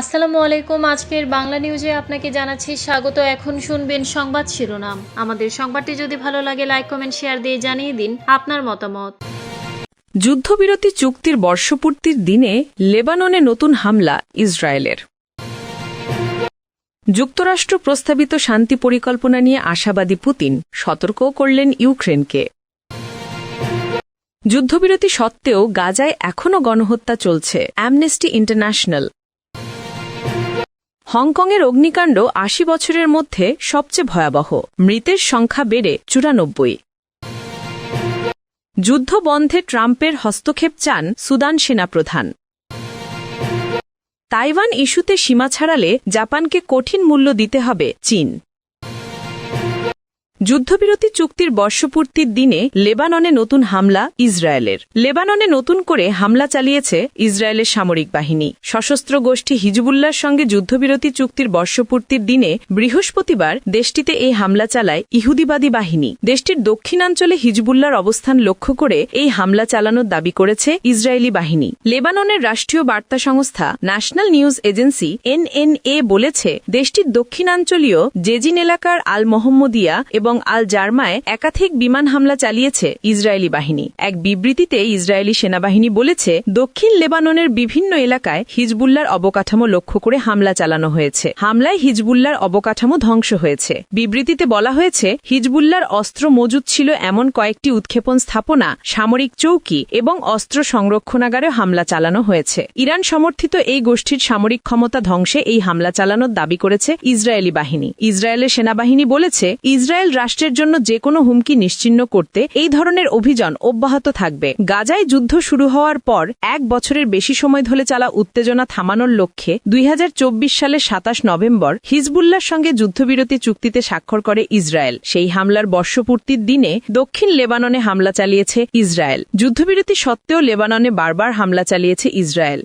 আসসালামু আলাইকুম। আজকের বাংলা নিউজে আপনাকে জানাচ্ছি স্বাগত। এখন শুনবেন সংবাদ শিরোনাম। আমাদের সংবাদটি যদি ভালো লাগে লাইক কমেন্ট শেয়ার দিয়ে জানিয়ে দিন আপনার মতামত। যুদ্ধবিরতি চুক্তির বর্ষপূর্তির দিনে লেবাননে নতুন হামলা ইসরায়েলের। যুক্তরাষ্ট্র প্রস্তাবিত শান্তি পরিকল্পনা নিয়ে আশাবাদী পুতিন সতর্কও করলেন ইউক্রেনকে। যুদ্ধবিরতি সত্ত্বেও গাজায় এখনও গণহত্যা চলছে। অ্যামনেস্টি ইন্টারন্যাশনাল হংকংয়ের অগ্নিকাণ্ড আশি বছরের মধ্যে সবচেয়ে ভয়াবহ। মৃতের সংখ্যা বেড়ে চুরানব্বই। যুদ্ধ বন্ধে ট্রাম্পের হস্তক্ষেপ চান সুদান সেনাপ্রধান। তাইওয়ান ইস্যুতে সীমা ছাড়ালে জাপানকে কঠিন মূল্য দিতে হবে চীন। যুদ্ধবিরতি চুক্তির বর্ষপূর্তির দিনে লেবাননে নতুন হামলা ইসরায়েলের। লেবাননে নতুন করে হামলা চালিয়েছে ইসরায়েলের সামরিক বাহিনী। সশস্ত্র গোষ্ঠী হিজবুল্লার সঙ্গে যুদ্ধবিরতি চুক্তির বর্ষপূর্তির দিনে বৃহস্পতিবার দেশটিতে এই হামলা চালায় ইহুদিবাদী বাহিনী। দেশটির দক্ষিণাঞ্চলে হিজবুল্লার অবস্থান লক্ষ্য করে এই হামলা চালানোর দাবি করেছে ইসরায়েলি বাহিনী। লেবাননের রাষ্ট্রীয় বার্তা সংস্থা ন্যাশনাল নিউজ এজেন্সি এনএনএ বলেছে, দেশটির দক্ষিণাঞ্চলীয় জেজিন এলাকার আল মোহাম্মদিয়া এবং আল জার্মায় একাধিক বিমান হামলা চালিয়েছে ইসরায়েলি বাহিনী। এক বিবৃতিতে ইসরায়েলি সেনাবাহিনী বলেছে, দক্ষিণ লেবাননের বিভিন্ন এলাকায় হিজবুল্লার অবকাঠামো লক্ষ্য করে হামলা চালানো হয়েছে। হামলায় হিজবুল্লার অবকাঠামো ধ্বংস হয়েছে। বিবৃতিতে বলা হয়েছে হিজবুল্লার অস্ত্র মজুদ ছিল এমন কয়েকটি উৎক্ষেপণ স্থাপনা, সামরিক চৌকি এবং অস্ত্র সংরক্ষণাগারে হামলা চালানো হয়েছে। ইরান সমর্থিত এই গোষ্ঠীর সামরিক ক্ষমতা ধ্বংসে এই হামলা চালানোর দাবি করেছে ইসরায়েলি বাহিনী। ইসরায়েলের সেনাবাহিনী বলেছে, ইসরায়েল রাষ্ট্রের জন্য যে কোনো হুমকি নিশ্চিহ্ন করতে এই ধরনের অভিযান অব্যাহত থাকবে। গাজায় যুদ্ধ শুরু হওয়ার পর এক বছরের বেশি সময় ধরে চালা উত্তেজনা থামানোর লক্ষ্যে দুই হাজার চব্বিশ সালের সাতাশ নভেম্বর হিজবুল্লার সঙ্গে যুদ্ধবিরতি চুক্তিতে স্বাক্ষর করে ইসরায়েল। সেই হামলার বর্ষপূর্তির দিনে দক্ষিণ লেবাননে হামলা চালিয়েছে ইসরায়েল। যুদ্ধবিরতি সত্ত্বেও লেবাননে বারবার হামলা চালিয়েছে ইসরায়েল।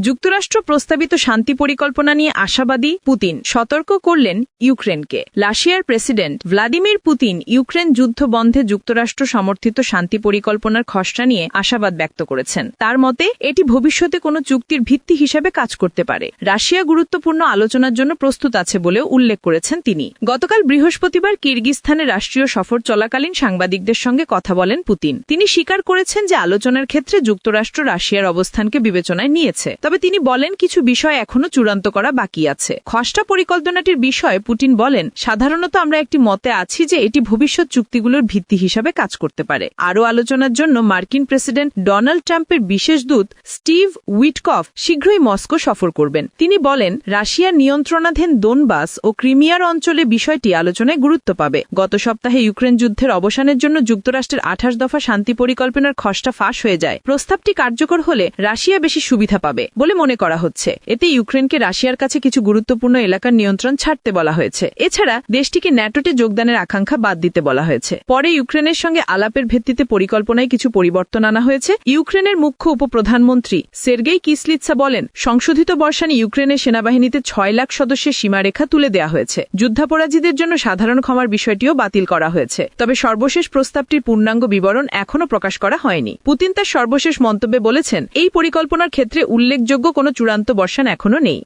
যুক্তরাষ্ট্র প্রস্তাবিত শান্তি পরিকল্পনা নিয়ে আশাবাদী পুতিন। সতর্ক করলেন ইউক্রেনকে। রাশিয়ার প্রেসিডেন্ট ভ্লাদিমির পুতিন ইউক্রেন যুদ্ধ বন্ধে যুক্তরাষ্ট্র সমর্থিত শান্তি পরিকল্পনার খসড়া নিয়ে আশাবাদ ব্যক্ত করেছেন। তার মতে, এটি ভবিষ্যতে কোনো চুক্তির ভিত্তি হিসেবে কাজ করতে পারে। রাশিয়া গুরুত্বপূর্ণ আলোচনার জন্য প্রস্তুত আছে বলেও উল্লেখ করেছেন তিনি। গতকাল বৃহস্পতিবার কিরগিস্তানে রাষ্ট্রীয় সফর চলাকালীন সাংবাদিকদের সঙ্গে কথা বলেন পুতিন। তিনি স্বীকার করেছেন যে আলোচনার ক্ষেত্রে যুক্তরাষ্ট্র রাশিয়ার অবস্থানকে বিবেচনায় নিয়েছে। তবে তিনি বলেন, কিছু বিষয় এখনও চূড়ান্ত করা বাকি আছে। খসড়া পরিকল্পনাটির বিষয়ে পুটিন বলেন, সাধারণত আমরা একটি মতে আছি যে এটি ভবিষ্যৎ চুক্তিগুলোর ভিত্তি হিসাবে কাজ করতে পারে। আরও আলোচনার জন্য মার্কিন প্রেসিডেন্ট ডোনাল্ড ট্রাম্পের বিশেষ দূত স্টিভ উইটকফ শীঘ্রই মস্কো সফর করবেন। তিনি বলেন, রাশিয়ার নিয়ন্ত্রণাধীন দোনবাস ও ক্রিমিয়ার অঞ্চলে বিষয়টি আলোচনায় গুরুত্ব পাবে। গত সপ্তাহে ইউক্রেন যুদ্ধের অবসানের জন্য যুক্তরাষ্ট্রের আঠাশ দফা শান্তি পরিকল্পনার খসড়া ফাঁস হয়ে যায়। প্রস্তাবটি কার্যকর হলে রাশিয়া বেশি সুবিধা পাবে। বলে মনে করা হচ্ছে। এতে ইউক্রেনকে রাশিয়ার কাছে কিছু গুরুত্বপূর্ণ এলাকার নিয়ন্ত্রণ ছাড়তে বলা হয়েছে। এছাড়া দেশটিকে ন্যাটোতে যোগদানের আকাঙ্ক্ষা বাদ দিতে বলা হয়েছে। পরে ইউক্রেনের সঙ্গে আলাপের ভিত্তিতে পরিকল্পনায় কিছু পরিবর্তন আনা হয়েছে। ইউক্রেনের মুখ্য উপপ্রধানমন্ত্রী সের্গেই কিসলিৎসা বলেন, সংশোধিত বর্ষানে ইউক্রেনের সেনাবাহিনীতে ছয় লাখ সদস্যের সীমারেখা তুলে দেওয়া হয়েছে। যুদ্ধাপরাধীদের জন্য সাধারণ ক্ষমার বিষয়টিও বাতিল করা হয়েছে। তবে সর্বশেষ প্রস্তাবটির পূর্ণাঙ্গ বিবরণ এখনও প্রকাশ করা হয়নি। পুতিন তার সর্বশেষ মন্তব্যে বলেছেন, এই পরিকল্পনার ক্ষেত্রে উল্লেখযোগ্য কোনো চূড়ান্ত বর্ষণ এখনও নেই।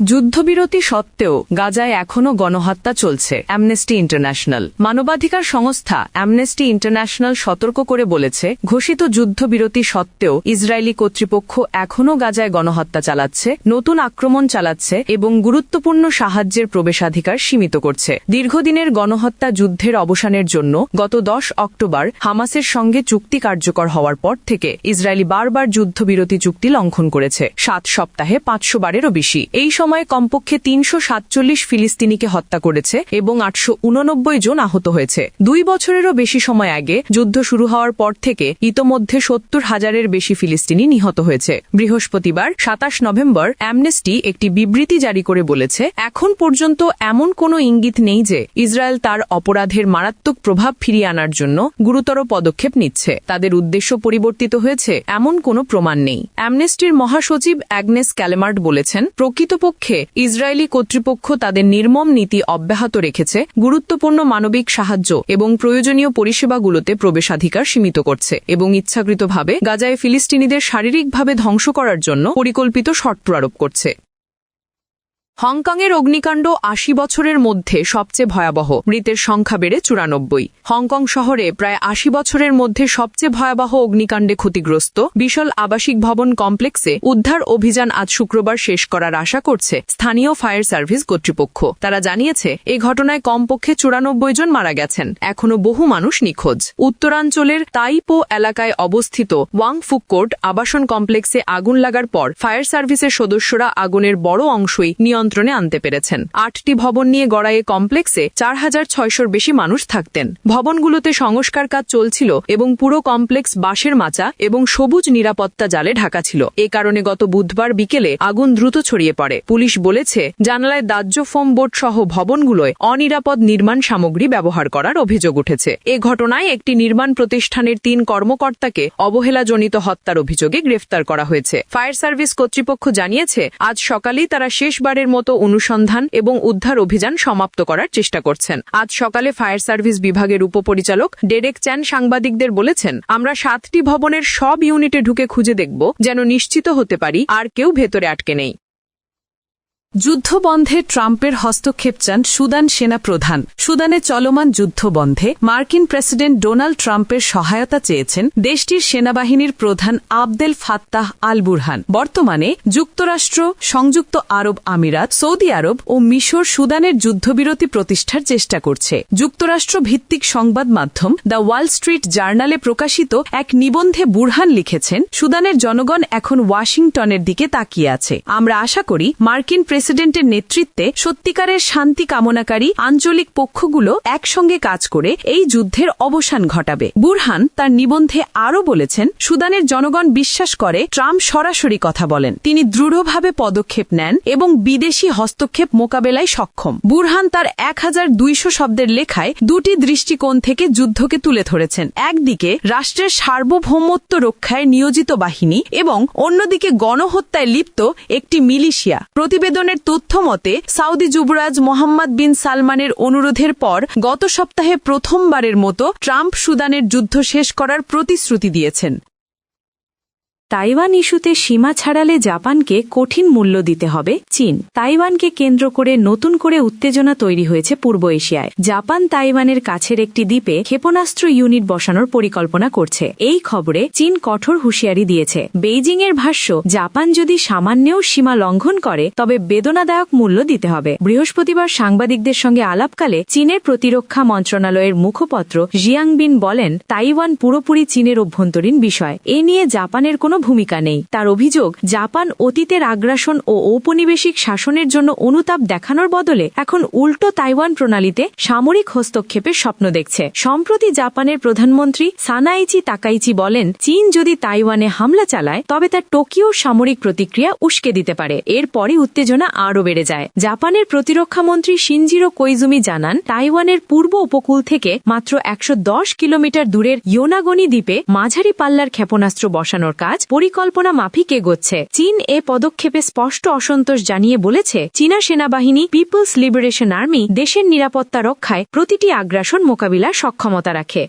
যুদ্ধবিরতি সত্ত্বেও গাজায় এখনও গণহত্যা চলছে অ্যামনেস্টি ইন্টারন্যাশনাল মানবাধিকার সংস্থা অ্যামনেস্টি ইন্টারন্যাশনাল সতর্ক করে বলেছে, ঘোষিত যুদ্ধবিরতি সত্ত্বেও ইসরায়েলি কর্তৃপক্ষ এখনও গাজায় গণহত্যা চালাচ্ছে, নতুন আক্রমণ চালাচ্ছে এবং গুরুত্বপূর্ণ সাহায্যের প্রবেশাধিকার সীমিত করছে। দীর্ঘদিনের গণহত্যা যুদ্ধের অবসানের জন্য গত দশ অক্টোবর হামাসের সঙ্গে চুক্তি কার্যকর হওয়ার পর থেকে ইসরায়েলি বারবার যুদ্ধবিরতি চুক্তি লঙ্ঘন করেছে, সাত সপ্তাহে পাঁচশো বারেরও বেশি। এই কমপক্ষে তিনশো সাতচল্লিশ ফিলিস্তিনিকে হত্যা করেছে এবং আটশো উননব্বই জন আহত হয়েছে। দুই বছরেরও বেশি সময় আগে যুদ্ধ শুরু হওয়ার পর থেকে ইতোমধ্যে সত্তর হাজারের বেশি ফিলিস্তিনি নিহত হয়েছে। বৃহস্পতিবার সাতাশ নভেম্বর অ্যামনেস্টি একটি বিবৃতি জারি করে বলেছে, এখন পর্যন্ত এমন কোনো ইঙ্গিত নেই যে ইসরায়েল তার অপরাধের মারাত্মক প্রভাব ফিরিয়ে আনার জন্য গুরুতর পদক্ষেপ নিচ্ছে। তাদের উদ্দেশ্য পরিবর্তিত হয়েছে, এমন কোনো প্রমাণ নেই। অ্যামনেস্টির মহাসচিব অ্যাগনেস ক্যালেমার্ট বলেছেন, প্রকৃতপক্ষে পক্ষে ইসরায়েলি কর্তৃপক্ষ তাদের নির্মম নীতি অব্যাহত রেখেছে, গুরুত্বপূর্ণ মানবিক সাহায্য এবং প্রয়োজনীয় পরিষেবাগুলোতে প্রবেশাধিকার সীমিত করছে এবং ইচ্ছাকৃতভাবে গাজায় ফিলিস্তিনিদের শারীরিকভাবে ধ্বংস করার জন্য পরিকল্পিত শর্ত আরোপ করছে। হংকংয়ের অগ্নিকাণ্ড আশি বছরের মধ্যে সবচেয়ে ভয়াবহ। মৃতের সংখ্যা বেড়ে চুরানব্বই। হংকং শহরে প্রায় আশি বছরের মধ্যে সবচেয়ে ভয়াবহ অগ্নিকাণ্ডে ক্ষতিগ্রস্ত বিশাল আবাসিক ভবন কমপ্লেক্সে উদ্ধার অভিযান আজ শুক্রবার শেষ করার আশা করছে স্থানীয় ফায়ার সার্ভিস কর্তৃপক্ষ। তারা জানিয়েছে, এ ঘটনায় কমপক্ষে চুরানব্বই জন মারা গেছেন। এখনও বহু মানুষ নিখোঁজ। উত্তরাঞ্চলের তাইপো এলাকায় অবস্থিত ওয়াং ফুককোর্ট আবাসন কমপ্লেক্সে আগুন লাগার পর ফায়ার সার্ভিসের সদস্যরা আগুনের বড় অংশই নিয়ন্ত্রণে আনতে পেরেছেন। আটটি ভবন নিয়ে গড়া এ কমপ্লেক্সে চার হাজার ছয়শোর বেশি মানুষ থাকতেন। ভবনগুলোতে সংস্কার কাজ চলছিল এবং পুরো কমপ্লেক্স বাঁশের মাচা এবং সবুজ নিরাপত্তা জালে ঢাকা ছিল। এ কারণে গত বুধবার বিকেলে আগুন দ্রুত ছড়িয়ে পড়ে। পুলিশ বলেছে, জানালায় দাহ্য ফোম বোর্ড সহ ভবনগুলোয় অনিরাপদ নির্মাণ সামগ্রী ব্যবহার করার অভিযোগ উঠেছে। এ ঘটনায় একটি নির্মাণ প্রতিষ্ঠানের তিন কর্মকর্তাকে অবহেলাজনিত হত্যার অভিযোগে গ্রেফতার করা হয়েছে। ফায়ার সার্ভিস কর্তৃপক্ষ জানিয়েছে, আজ সকালেই তারা শেষবারের মতো অনুসন্ধান এবং উদ্ধার অভিযান সমাপ্ত করার চেষ্টা করছেন। আজ সকালে ফায়ার সার্ভিস বিভাগের উপপরিচালক ডেরেক চ্যান সাংবাদিকদের বলেছেন, আমরা সাতটি ভবনের সব ইউনিটে ঢুকে খুঁজে দেখব, যেন নিশ্চিত হতে পারি আর কেউ ভেতরে আটকে নেই। যুদ্ধবন্ধে ট্রাম্পের হস্তক্ষেপ চান সুদান সেনা প্রধান সুদানে চলমান যুদ্ধবন্ধে মার্কিন প্রেসিডেন্ট ডোনাল্ড ট্রাম্পের সহায়তা চেয়েছেন দেশটির সেনাবাহিনীর প্রধান আবদেল ফাত্তাহ আল বুরহান বর্তমানে যুক্তরাষ্ট্র, সংযুক্ত আরব আমিরাত, সৌদি আরব ও মিশর সুদানের যুদ্ধবিরতি প্রতিষ্ঠার চেষ্টা করছে। যুক্তরাষ্ট্র ভিত্তিক সংবাদ মাধ্যম দ্য ওয়াল স্ট্রিট জার্নালে প্রকাশিত এক নিবন্ধে বুরহান লিখেছেন, সুদানের জনগণ এখন ওয়াশিংটনের দিকে তাকিয়ে আছে। আমরা আশা করি মার্কিন প্রেসিডেন্টের নেতৃত্বে সত্যিকারের শান্তি কামনাকারী আঞ্চলিক পক্ষগুলো একসঙ্গে কাজ করে এই যুদ্ধের অবসান ঘটাবে। বুরহান তার নিবন্ধে আরও বলেছেন, সুদানের জনগণ বিশ্বাস করে ট্রাম্প সরাসরি কথা বলেন। তিনি দৃঢ়ভাবে পদক্ষেপ নেন এবং বিদেশি হস্তক্ষেপ মোকাবেলায় সক্ষম। বুরহান তার এক হাজার দুইশো শব্দের লেখায় দুটি দৃষ্টিকোণ থেকে যুদ্ধকে তুলে ধরেছেন। একদিকে রাষ্ট্রের সার্বভৌমত্ব রক্ষায় নিয়োজিত বাহিনী এবং অন্যদিকে গণহত্যায় লিপ্ত একটি মিলিশিয়া। প্রতিবেদনের তথ্য মতে, সাউদি যুবরাজ মোহাম্মদ বিন সালমানের অনুরোধের পর গত সপ্তাহে প্রথমবারের মতো ট্রাম্প সুদানের যুদ্ধ শেষ করার প্রতিশ্রুতি দিয়েছেন। তাইওয়ান ইস্যুতে সীমা ছাড়ালে জাপানকে কঠিন মূল্য দিতে হবে চীন। তাইওয়ানকে কেন্দ্র করে নতুন করে উত্তেজনা তৈরি হয়েছে পূর্ব এশিয়ায়। জাপান তাইওয়ানের কাছের একটি দ্বীপে ক্ষেপণাস্ত্র ইউনিট বসানোর পরিকল্পনা করছে। এই খবরে চীন কঠোর হুঁশিয়ারি দিয়েছে। বেইজিং এর ভাষ্য, জাপান যদি সামান্যও সীমা লঙ্ঘন করে, তবে বেদনাদায়ক মূল্য দিতে হবে। বৃহস্পতিবার সাংবাদিকদের সঙ্গে আলাপকালে চীনের প্রতিরক্ষা মন্ত্রণালয়ের মুখপত্র জিয়াংবিন বলেন, তাইওয়ান পুরোপুরি চীনের অভ্যন্তরীণ বিষয়। এ নিয়ে জাপানের কোনো ভূমিকা নেই। তার অভিযোগ, জাপান অতীতের আগ্রাসন ও ঔপনিবেশিক শাসনের জন্য অনুতাপ দেখানোর বদলে এখন উল্টো তাইওয়ান প্রণালীতে সামরিক হস্তক্ষেপের স্বপ্ন দেখছে। সম্প্রতি জাপানের প্রধানমন্ত্রী সানাইচি তাকাইচি বলেন, চীন যদি তাইওয়ানে হামলা চালায়, তবে তার টোকিও সামরিক প্রতিক্রিয়া উস্কে দিতে পারে। এরপরই উত্তেজনা আরও বেড়ে যায়। জাপানের প্রতিরক্ষা মন্ত্রী শিনজিরো কৈজুমি জানান, তাইওয়ানের পূর্ব উপকূল থেকে মাত্র একশো দশ কিলোমিটার দূরের ইয়োনাগনি দ্বীপে মাঝারি পাল্লার ক্ষেপণাস্ত্র বসানোর কাজ পরিকল্পনা মাফিক এগোচ্ছে। চীন এ পদক্ষেপে স্পষ্ট অসন্তোষ জানিয়ে বলেছে, চীনা সেনাবাহিনী, পিপলস লিবারেশন আর্মি দেশের নিরাপত্তা রক্ষায় প্রতিটি আগ্রাসন মোকাবিলার সক্ষমতা রাখে।